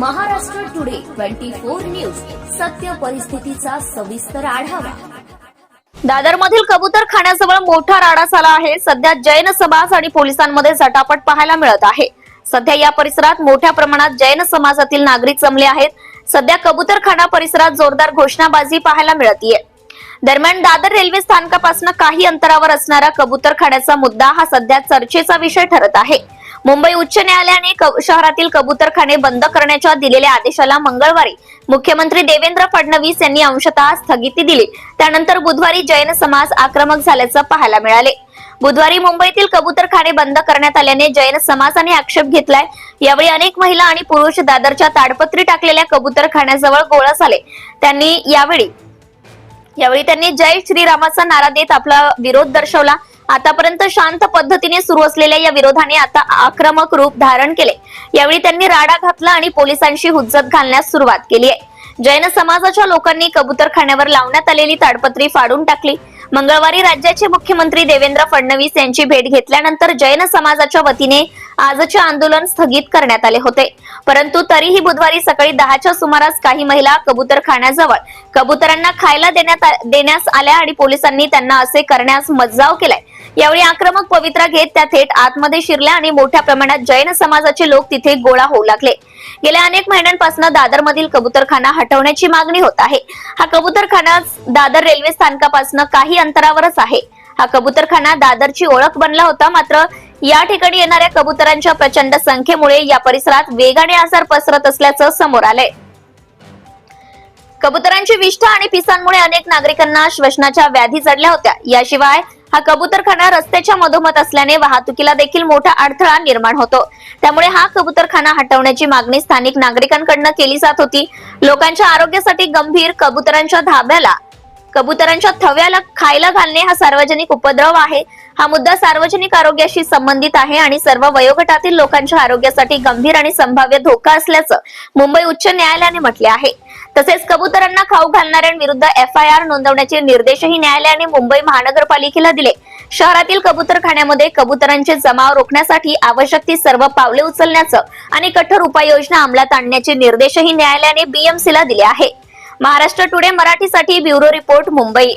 Twenty four news. सत्य परिस्थितीचा सविस्तर आढावा. दादर मधील कबूतर खाण्याजवळ मोठा राडा झाला आहे. सध्या जैन समाज आणि पोलिसांमध्ये झटापट पाहायला मिळत आहे. सध्या या परिसरात मोठ्या प्रमाणात जैन समाजातील नागरिक जमले आहेत. सध्या कबूतरखाना परिसरात जोरदार घोषणाबाजी पाहायला मिळतीये. दरम्यान दादर रेल्वे स्थानकापासून काही अंतरावर असणारा कबूतरखान्याचा मुद्दा हा सध्या चर्चेचा विषय ठरत आहे. मुंबई उच्च न्यायालयाने शहरातील कबूतरखाने बंद करण्याच्या दिलेल्या आदेशाला मंगळवारी मुख्यमंत्री देवेंद्र फडणवीस यांनी अंशतः स्थगिती दिली. त्यानंतर बुधवारी जैन समाज आक्रमक झाल्याचं पाहायला मिळाले. बुधवारी मुंबईतील कबूतरखाने बंद करण्यात आल्याने जैन समाजाने आक्षेप घेतलाय. यावेळी अनेक महिला आणि पुरुष दादरच्या ताडपत्री टाकलेल्या कबूतरखान्याजवळ गोळा झाले. त्यांनी यावेळी यावेळी त्यांनी जय श्रीरामाचा नारा देत आपला विरोध दर्शवला. आतापर्यंत शांत पद्धतीने सुरू असलेल्या या विरोधाने आता आक्रमक रूप धारण केले. यावेळी त्यांनी राडा घातला आणि पोलिसांशी हुज्जत घालण्यास सुरुवात केली आहे. जैन समाजाच्या लोकांनी कबूतरखान्यावर लावण्यात आलेली ताडपत्री फाडून टाकली. मंगळवारी राज्याचे मुख्यमंत्री देवेंद्र फडणवीस यांची भेट घेतल्यानंतर जैन समाजाच्या वतीने आजचे आंदोलन स्थगित करण्यात आले होते. परंतु तरीही बुधवारी सकाळी दहाच्या सुमारास काही महिला कबूतरखान्याजवळ कबुतरांना खायला देण्यात देण्यास आल्या आणि पोलिसांनी त्यांना असे करण्यास मज्जाव केलाय. यावेळी आक्रमक पवित्रा घेत त्या थेट आतमध्ये शिरल्या आणि मोठ्या प्रमाणात जैन समाजाचे लोक तिथे गोळा होऊ लागले. गेल्या अनेक महिन्यांपासून दादरमधील कबूतरखाना हटवण्याची मागणी होत आहे. हा कबूतरखाना दादर रेल्वे स्थानकापासून काही अंतरावरच आहे. हा कबूतरखाना दादरची ओळख बनला होता मात्र या ठिकाणी येणाऱ्या कबुतरांच्या प्रचंड संख्येमुळे या परिसरात वेगाने आजार पसरत असल्याचं समोर आलंय. कबुतरांची विष्ठा आणि पिसांमुळे अनेक नागरिकांना श्वसनाच्या व्याधी जडल्या होत्या. याशिवाय हा कबुतरखाना रस्त्याच्या मधोमध असल्याने वाहतुकीला देखील मोठा अडथळा निर्माण होतो. त्यामुळे हा कबुतरखाना हटवण्याची मागणी स्थानिक नागरिकांकडनं केली जात होती. लोकांच्या आरोग्यासाठी गंभीर कबुतरांच्या धाब्याला कबुतरांच्या थव्याला खायला घालणे हा सार्वजनिक उपद्रव आहे. हा मुद्दा सार्वजनिक आरोग्याशी संबंधित आहे आणि सर्व वयोगटातील लोकांच्या आरोग्यासाठी गंभीर आणि संभाव्य धोका असल्याचं मुंबई उच्च न्यायालयाने म्हटले आहे. तसेच कबुतरांना खाऊ घालणाऱ्यांविरुद्ध एफ आय आर नोंदवण्याचे निर्देशही न्यायालयाने मुंबई महानगरपालिकेला दिले. शहरातील कबुतरखान्यामध्ये कबुतरांचे जमाव रोखण्यासाठी आवश्यक ती सर्व पावले उचलण्याचं आणि कठोर उपाययोजना अंमलात आणण्याचे निर्देशही न्यायालयाने बीएमसीला दिले आहे. महाराष्ट्र टुडे मराठीसाठी bureau report Mumbai.